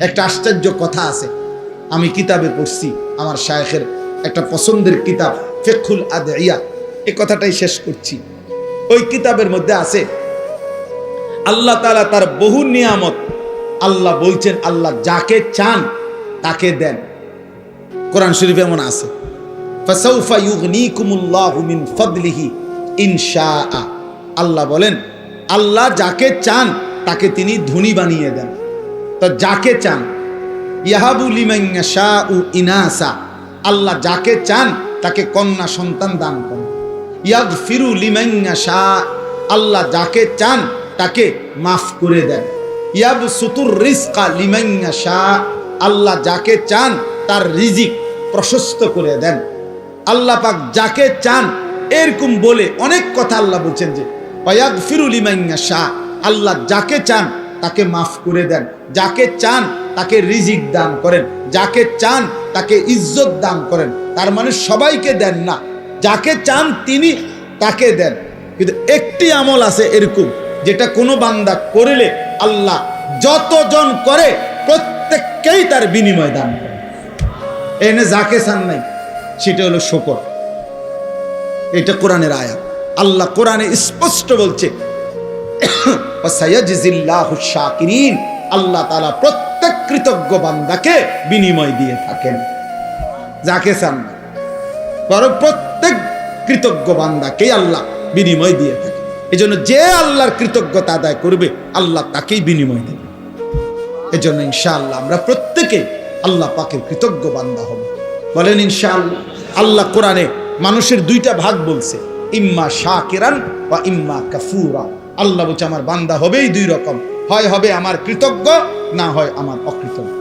একটা আশ্চর্য কথা আছে। আমি কিতাবে পড়ছি, আমার শায়েখের একটা পছন্দের কিতাব ফেকুল আদিয়া এ কথাটাই শেষ করছি। ওই কিতাবের মধ্যে আছে, আল্লাহ তাআলা তার বহু নিয়ামত। আল্লাহ বলছেন, আল্লাহ যাকে চান তাকে দেন। কোরআন শরীফ এমন আছে ফাদলিহি ইনশাআ। আল্লাহ বলেন, আল্লাহ যাকে চান তাকে তিনি ধনী বানিয়ে দেন। তো যাকে চান, ইয়াহাবু লিমান ইয়াশাউ ইনাসা, আল্লাহ যাকে চান তাকে কন্যা সন্তান দান করেন। ইয়াগফিরু লিমান ইয়াশা আল্লাহ যাকে চান তাকে মাফ করে দেন। ইয়াব সুতুর রিজকা লিমান ইয়াশা আল্লাহ যাকে চান তার রিজিক প্রশস্ত করে দেন। আল্লাহ পাক যাকে চান, এরকম বলে অনেক কথা আল্লাহ বলছেন যে ওয়াগ ফিরুল শাহ আল্লাহ যাকে চান তাকে মাফ করে দেন। যাকে চান তাকে রিজিক দান করেন। যাকে চান তাকে ইজ্জত দান করেন। তার মানে সবাইকে দেন না। যাকে চান তিনি তাকে দেন। কিন্তু একটি আমল আছে এরকম, যেটা কোনো বান্দা করলে আল্লাহ যতজন করে প্রত্যেককেই তার বিনিময় দান করে এনে যাকে চান নাই, সেটা হলো শকর এটা কোরআনের আয়াত। আল্লাহ কোরআনে স্পষ্ট বলছে আল্লাহ তাআলা প্রত্যেক কৃতজ্ঞ বান্দাকে বিনিময় দিয়ে থাকেন। যাকে চান বরং প্রত্যেক কৃতজ্ঞ বান্দাকে আল্লাহ বিনিময় দিয়ে থাকে এজন্য যে আল্লাহর কৃতজ্ঞতা আদায় করবে, আল্লাহ তাকেই বিনিময় দেবে। এজন্য ইনশাআল্লাহ আমরা প্রত্যেকে আল্লাহ পাকের কৃতজ্ঞ বান্দা হব। বলেন ইনশাআল্লাহ, আল্লাহ কোরআনে মানুষের দুইটা ভাগ বলছে, ইম্মা শাকিরান বা ইম্মা কাফুরা আল্লাহ বলছে, আমার বান্দা হবেই দুই রকম। হয় হবে আমার কৃতজ্ঞ, না হয় আমার অকৃতজ্ঞ।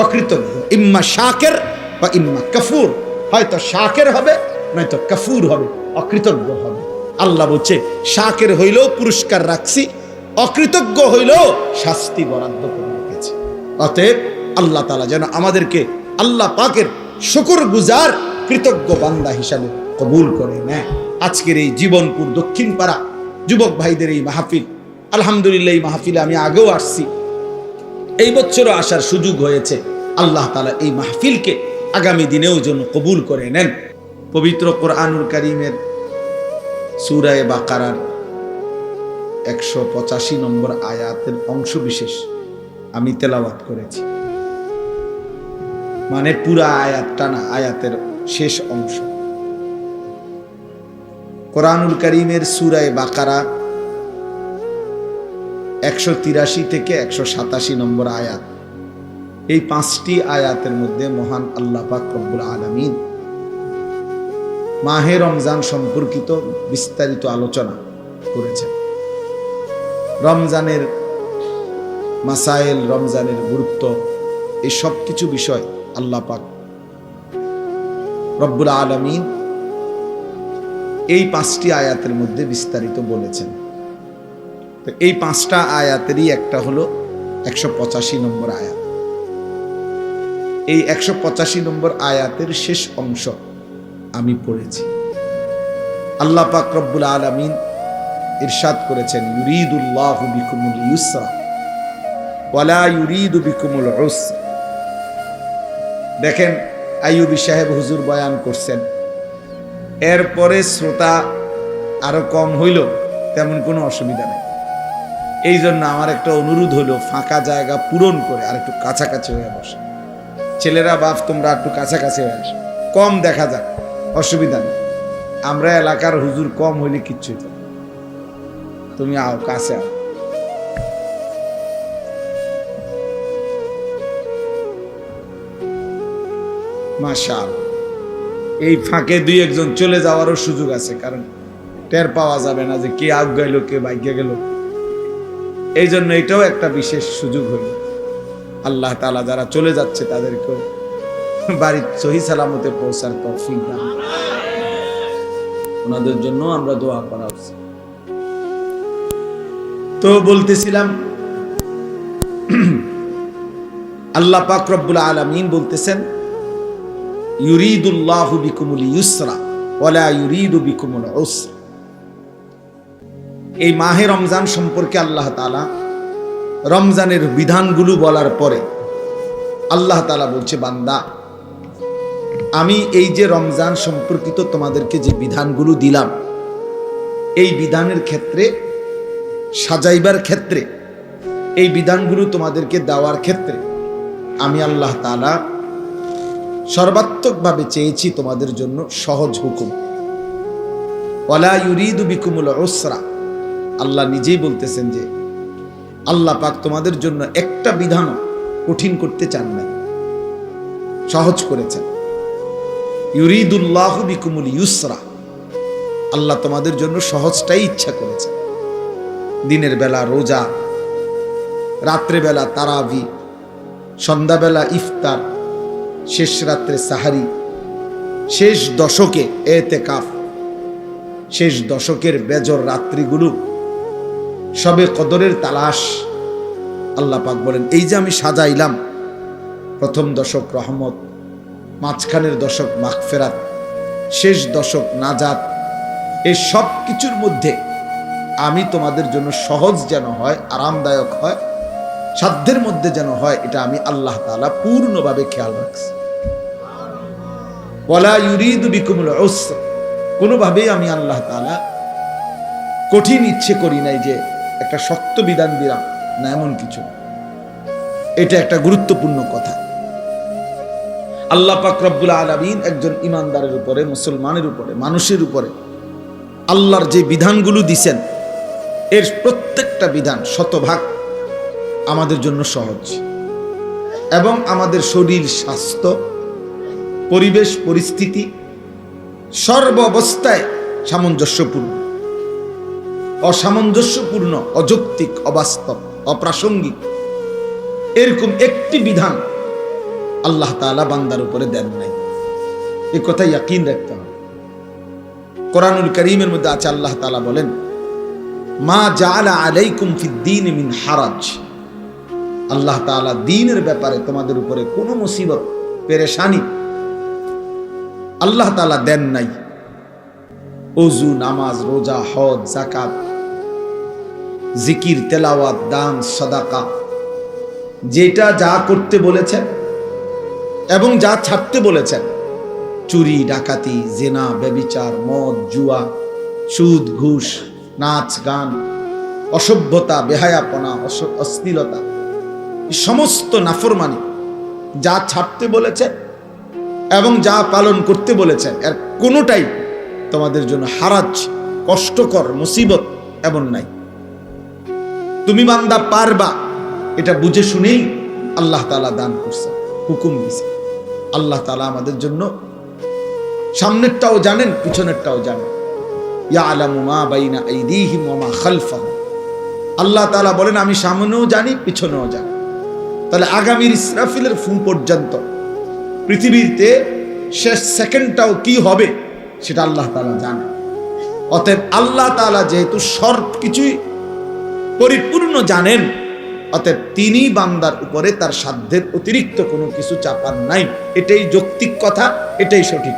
অকৃতজ্ঞ। ইম্মা শাকের বা ইম্মা কাফুর। হয়তো শাকের হবে, নয়তো কাফুর হবে, অকৃতজ্ঞ হবে। আল্লাহ বলছে, শাকের হইলেও পুরস্কার রাখছি, অকৃতজ্ঞ হইলেও শাস্তি বরাদ্দ করে রেখেছে। অতএব আল্লাহ তালা যেন আমাদেরকে আল্লাহ পাকের শুকুর গুজার কৃতজ্ঞ বান্দা হিসাবে কবুল করে নেয়। আজকের এই জীবনপুর দক্ষিণ পাড়া যুবক ভাইদের এই মাহফিল। আলহামদুলিল্লাহ এই মাহফিলে আমি আগেও আসছি। এই বছরও আসার সুযোগ হয়েছে। আল্লাহ তালা এই মাহফিলকে আগামী দিনেও যেন কবুল করে নেন। পবিত্র কোরআনুল করিমের সুরায় বাকারার একশো পঁচাশি নম্বর আয়াতের অংশ বিশেষ আমি তেলাওয়াত করেছি। মানে পুরা আয়াতটা না, আয়াতের শেষ অংশ। কোরআনুল করিমের সুরায় বাকারা একশো তিরাশি থেকে একশো সাতাশি নম্বর আয়াত। এই পাঁচটি আয়াতের মধ্যে মহান আল্লাহ পাক রব্বুল আলমিন মাহে রমজান সম্পর্কিত বিস্তারিত আলোচনা করেছেন। রমজানের মাসাইল রমজানের গুরুত্ব, এই সব কিছু বিষয় আল্লাহ পাক রব্বুল আলমিন এই পাঁচটি আয়াতের মধ্যে বিস্তারিত বলেছেন। তো এই পাঁচটা আয়াতেরই একটা হলো একশো পঁচাশি নম্বর আয়াত। এই একশো পঁচাশি নম্বর আয়াতের শেষ অংশ আমি পড়েছি। আল্লাহ পাক রব্বুল আলমিন ইরশাদ করেছেন, ইউরিদুল্লাহ বিকুমুল ইউসরা ওয়ালা ইউরিদু বিকুমুল উসরা। দেখেন আইয়ুবি সাহেব হুজুর বয়ান করছেন এরপরে শ্রোতা আরও কম হইল, তেমন কোনো অসুবিধা নেই। এই জন্য আমার একটা অনুরোধ হলো ফাঁকা জায়গা পূরণ করে আর একটু কাছাকাছি হয়ে বসে। ছেলেরা বাপ, তোমরা একটু কাছাকাছি হয়ে আসো। কম দেখা যাক, অসুবিধা নেই। আমরা এলাকার হুজুর কম হইলে কিচ্ছুই তো তুমি আও, কাছে আও। মাশাল এই ফাঁকে দুই একজন চলে যাওয়ারও সুযোগ আছে, কারণ টের পাওয়া যাবে না যে কে আগ গেল কে বাইকে গেল। এই জন্য এটাও একটা বিশেষ সুযোগ হইল আল্লাহ তালা যারা চলে যাচ্ছে, তাদেরকেও বাড়ির সহি সালামতে পৌঁছার দান ওনাদের জন্য আমরা দোয়া করা উচিত। তো বলতেছিলাম, আল্লাহ পাক রব্বুল আলমিন বলতেছেন ইউরিদুল্লাহ বিকুমুল ইউসরা ওয়ালা ইউরিদু বিকুমুল উসরা। এই মাহে রমজান সম্পর্কে আল্লাহ তালা রমজানের বিধানগুলো বলার পরে আল্লাহ তালা বলছে, বান্দা, আমি এই যে রমজান সম্পর্কিত তোমাদেরকে যে বিধানগুলো দিলাম, এই বিধানের ক্ষেত্রে, সাজাইবার ক্ষেত্রে, এই বিধানগুলো তোমাদেরকে দেওয়ার ক্ষেত্রে আমি আল্লাহ তালা সর্বাত্মকভাবে চেয়েছি তোমাদের জন্য সহজ হুকুম। ওলা ইউরিদু বিকুমুল ওসরা আল্লাহ নিজেই বলতেছেন যে, আল্লাহ পাক তোমাদের জন্য একটা বিধানও কঠিন করতে চান না সহজ করেছেন। ইউরিদুল্লাহ বিকুমুল ইউসরা। আল্লাহ তোমাদের জন্য সহজটাই ইচ্ছা করেছেন। দিনের বেলা রোজা, রাত্রেবেলা তারাবি, সন্ধ্যাবেলা ইফতার শেষ রাত্রে সাহারি, শেষ দশকে এতে কাফ শেষ দশকের বেজর রাত্রিগুলো সবে কদরের তালাশ। আল্লাহ পাক বলেন, এই যে আমি সাজাইলাম, প্রথম দশক রহমত, মাঝখানের দশক মাগফেরাত, শেষ দশক নাজাত এই সব কিছুর মধ্যে আমি তোমাদের জন্য সহজ যেন হয়, আরামদায়ক হয় সাধ্যের মধ্যে যেন হয়, এটা আমি আল্লাহ তাআলা পূর্ণভাবে খেয়াল রাখছি। বলা ইউরিদু বিকুমুল কোনোভাবেই আমি আল্লাহ তাআলা কঠিন ইচ্ছে করি নাই যে একটা শক্ত বিধান দিলাম, না এমন কিছু এটা একটা গুরুত্বপূর্ণ কথা। আল্লাহ পাক রব্বুল আলামিন একজন ইমানদারের উপরে, মুসলমানের উপরে, মানুষের উপরে আল্লাহর যে বিধানগুলো দিছেন, এর প্রত্যেকটা বিধান শতভাগ আমাদের জন্য সহজ। এবং আমাদের শরীর স্বাস্থ্য, পরিবেশ, পরিস্থিতি সর্ব অবস্থায় সামঞ্জস্যপূর্ণ। অসামঞ্জস্যপূর্ণ, অযৌক্তিক, অবাস্তব, অপ্রাসঙ্গিক। এরকম একটি বিধান আল্লাহ তাআলা বান্দার উপরে দেন নাই। এই কথা ইয়াকিন রাখতে হবে। কোরআনুল করিমের মধ্যে আছে, আল্লাহ তাআলা বলেন, মা জাআলা আলাইকুম ফিদ্দিন মিন হারাজ। আল্লাহ তাআলা দিনের ব্যাপারে তোমাদের উপরে কোনো মুসিবত, পেরেশানি আল্লাহ তালা দেন নাই। অজু নামাজ, রোজা, হজ জাকাত জিকির, তেলাওয়াত, দান, সদাকা, যেটা যা করতে বলেছেন এবং যা ছাড়তে বলেছেন চুরি, ডাকাতি, জেনা, ব্যবিচার, মদ, জুয়া, সুদ, ঘুষ, নাচ, গান, অসভ্যতা, বেহায়াপনা অশ্লীলতা সমস্ত নাফরমানি যা ছাড়তে বলেছেন এবং যা পালন করতে বলেছেন এর কোনোটাই তোমাদের জন্য হারাজ, কষ্টকর, মুসিবত এমন নাই। তুমি বান্দা পারবা, এটা বুঝে শুনেই আল্লাহ তালা দান করছে, হুকুম দিছে আল্লাহ তালা আমাদের জন্য সামনেরটাও জানেন, পিছনেরটাও জানেন। ইয়া আলামু মা বাইনা আইদিহিম ওয়া মা খালফাহুম আল্লাহ তাআলা বলেন, আমি সামনেও জানি, পিছনেও জানি। তাহলে আগামীর ইসরাফিলের ফু পর্যন্ত পৃথিবীতে শেষ সেকেন্ডটাও কি হবে, সেটা আল্লাহ তাআলা জানে। অতএব আল্লাহ তাআলা যেহেতু সব কিছুই পরিপূর্ণ জানেন, অতএব তিনি বান্দার উপরে তার সাধ্যের অতিরিক্ত কোনো কিছু চাপান নাই। এটাই যৌক্তিক কথা, এটাই সঠিক।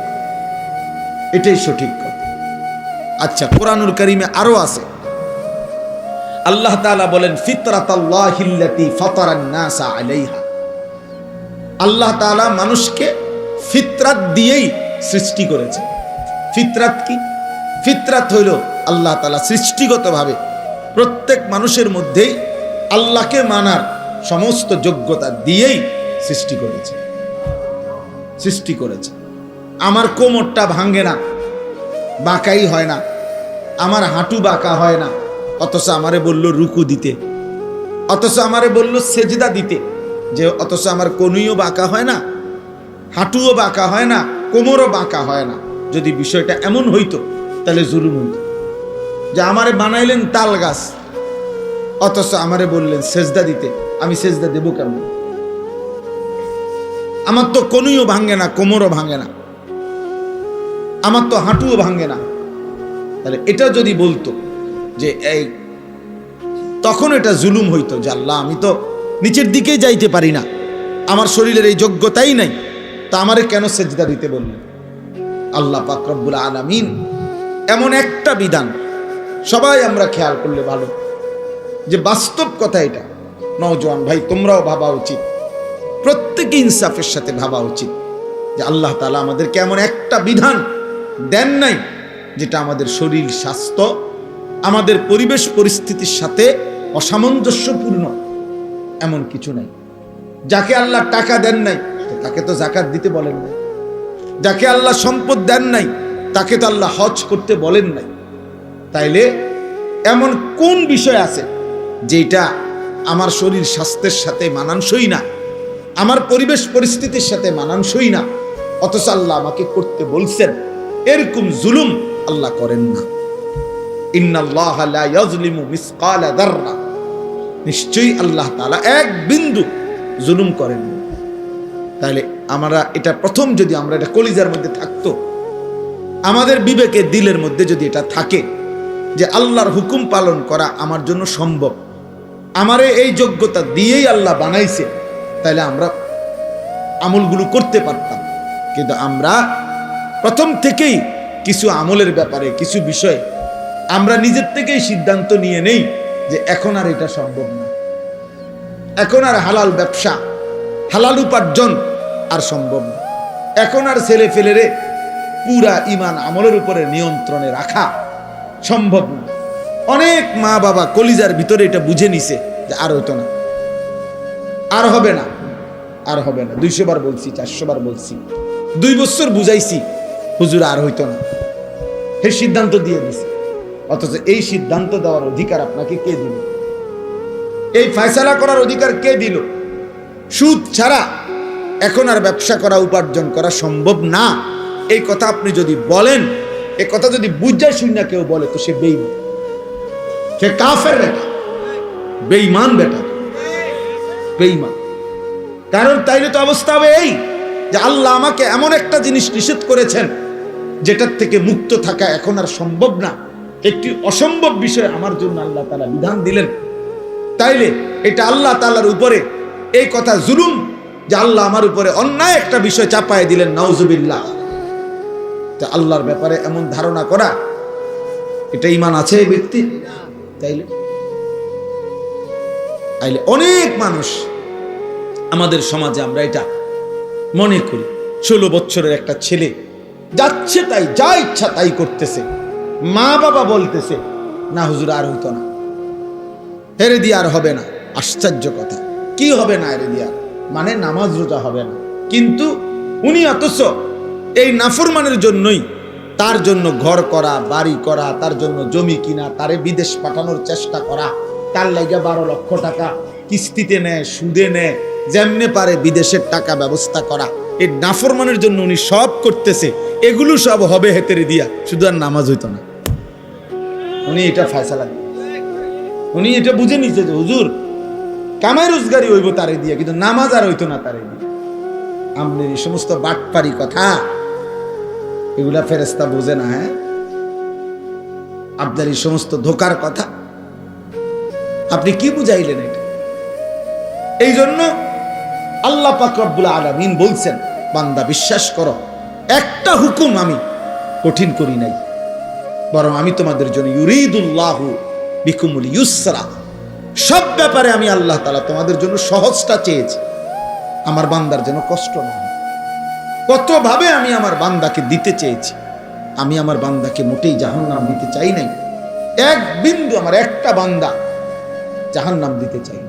এটাই সঠিক কথা। আচ্ছা কোরআনুল করিমে আরও আছে। আল্লাহ তাআলা বলেন আলাইহা। আল্লাহ তাআলা মানুষকে ফিতরাত দিয়েই সৃষ্টি করেছে ফিতরাত কি? ফিতরাত হইল আল্লাহ তাআলা সৃষ্টিগতভাবে প্রত্যেক মানুষের মধ্যেই আল্লাহকে মানার সমস্ত যোগ্যতা দিয়েই সৃষ্টি করেছে সৃষ্টি করেছে আমার কোমরটা ভাঙে না, বাঁকাই হয় না। আমার হাঁটু বাঁকা হয় না। অথচ আমারে বলল রুকু দিতে। অথচ আমারে বলল সেজদা দিতে। যে অথচ আমার কনুইও বাঁকা হয় না, হাঁটুও বাঁকা হয় না, কোমরও বাঁকা হয় না। যদি বিষয়টা এমন হইতো, তাহলে জুলুম হইতো। যে আমারে বানাইলেন তাল গাছ, অথচ আমারে বললেন সেজদা দিতে। আমি সেজদা দেবো কেমন? আমার তো কনুইও ভাঙে না, কোমরও ভাঙে না। আমার তো হাঁটুও ভাঙে না। তাহলে এটা যদি বলতো যে এই তখন এটা জুলুম হইতো যে আল্লাহ, আমি তো নিচের দিকে যাইতে পারি না। আমার শরীরের এই যোগ্যতাই নাই। তা আমারে কেন সেজদা দিতে বললেন? আল্লাহ পাক রব্বুল আলামিন এমন একটা বিধান সবাই আমরা খেয়াল করলে ভালো। যে বাস্তব কথা এটা। নওজোয়ান ভাই, তোমরাও ভাবা উচিত। প্রত্যেকে ইনসাফের সাথে ভাবা উচিত যে আল্লাহ তালা আমাদেরকে এমন একটা বিধান দেন নাই যেটা আমাদের শরীর, স্বাস্থ্য আমাদের পরিবেশ পরিস্থিতির সাথে অসামঞ্জস্যপূর্ণ এমন কিছু নাই। যাকে আল্লাহ টাকা দেন নাই তাকে তো জাকাত দিতে বলেন নাই। যাকে আল্লাহ সম্পদ দেন নাই, তাকে তো আল্লাহ হজ করতে বলেন নাই। তাইলে এমন কোন বিষয় আছে যেটা আমার শরীর স্বাস্থ্যের সাথে মানানসই না, আমার পরিবেশ পরিস্থিতির সাথে মানানসই না, অথচ আল্লাহ আমাকে করতে বলছেন। এরকম জুলুম আল্লাহ করেন না। নিশ্চয়ই আল্লাহ তাআলা এক বিন্দু জুলুম করেন তাহলে আমরা এটা প্রথম যদি আমরা এটা কলিজার মধ্যে থাকতো, আমাদের বিবেকে দিলের মধ্যে যদি এটা থাকে যে আল্লাহর হুকুম পালন করা আমার জন্য সম্ভব, আমারে এই যোগ্যতা দিয়েই আল্লাহ বানাইছে, তাহলে আমরা আমলগুলো করতে পারতাম। কিন্তু আমরা প্রথম থেকেই কিছু আমলের ব্যাপারে, কিছু বিষয় আমরা নিজের থেকেই সিদ্ধান্ত নিয়ে নেই যে এখন আর এটা সম্ভব না। এখন আর হালাল ব্যবসা, হালাল উপার্জন আর সম্ভব না। এখন আর ছেলে ফেলেরে পুরা ইমান আমলের উপরে নিয়ন্ত্রণে রাখা সম্ভব না। অনেক মা বাবা কলিজার ভিতরে এটা বুঝে নিছে যে আর হইতো না। আর হবে না। আর হবে না। দুইশো বার বলছি, চারশো বার বলছি। দুই বছর বুঝাইছি, হুজুর আর হইতো না। হে সিদ্ধান্ত দিয়ে দিছে। অথচ এই সিদ্ধান্ত দেওয়ার অধিকার আপনাকে কে দিল? এই ফয়সালা করার অধিকার কে দিল? সুদ ছাড়া এখন আর ব্যবসা করা, উপার্জন করা সম্ভব না। এই কথা আপনি যদি বলেন, এ কথা যদি বুঝায় শুনে কেউ বলে, তো সে বেইমান সে কাফের বেটা বেইমান বেটা বেইমান কারণ তাইলে তো অবস্থা হবে এই, যে আল্লাহ আমাকে এমন একটা জিনিস নিষেধ করেছেন, যেটার থেকে মুক্ত থাকা এখন আর সম্ভব না। একটি অসম্ভব বিষয় আমার জন্য আল্লাহ তালা বিধান দিলেন। তাইলে এটা আল্লাহ তালার উপরে এই কথা জুলুম যে আল্লাহ আমার উপরে অন্যায় একটা বিষয় চাপায় দিলেন, নাউজুবিল্লাহ। তা আল্লাহর ব্যাপারে এমন ধারণা করা, এটা ইমান আছে এই ব্যক্তি? তাইলে? তাইলে অনেক মানুষ আমাদের সমাজে আমরা এটা মনে করি। ষোলো বছরের একটা ছেলে যাচ্ছে তাই, যা ইচ্ছা তাই করতেছে। মা বাবা বলতেছে, না হুজুর, আর হইতো না। হেরে দিয়ে আর হবে না। আশ্চর্য কথা। কি হবে না হেরে দিয়ে? মানে নামাজ রোজা হবে না। কিন্তু উনি অথচ এই নাফরমানের জন্যই তার জন্য ঘর করা, বাড়ি করা, তার জন্য জমি কিনা, তারে বিদেশ পাঠানোর চেষ্টা করা, তার লাগে বারো লক্ষ টাকা কিস্তিতে নেয়, সুদে নেয়, যেমনে পারে বিদেশের টাকা ব্যবস্থা করা। এই নাফরমানের জন্য উনি সব করতেছে। এগুলো সব হবে হেতেরে দিয়া। শুধু আর নামাজ হইতো না। উনি এটা ফয়সালা। উনি এটা বুঝে নিছে যে, হুজুর, কামাই রোজগারি হইব তারে দিয়ে, কিন্তু নামাজ আর হইতো না তারে দিয়ে। আমনের এই সমস্ত বাটপারি কথা, এগুলা ফেরেস্তা বোঝে না হ্যাঁ? আপনার এই সমস্ত ধোকার কথা, আপনি কি বুঝাইলেন এটা? এই জন্য আল্লাহ পাক রব্বুল আলামিন বলছেন, বান্দা, বিশ্বাস করো, একটা হুকুম আমি কঠিন করি নাই। বরং আমি তোমাদের জন্য ইউরিদুল্লাহু বিকুমুল ইউসরা। সব ব্যাপারে আমি আল্লাহ তালা তোমাদের জন্য সহজটা চেয়েছি। আমার বান্দার যেন কষ্ট না হয়। কতভাবে আমি আমার বান্দাকে দিতে চেয়েছি? আমি আমার বান্দাকে মোটেই জাহান নাম দিতে চাই নাই। এক বিন্দু আমার একটা বান্দা জাহান নাম দিতে চাই।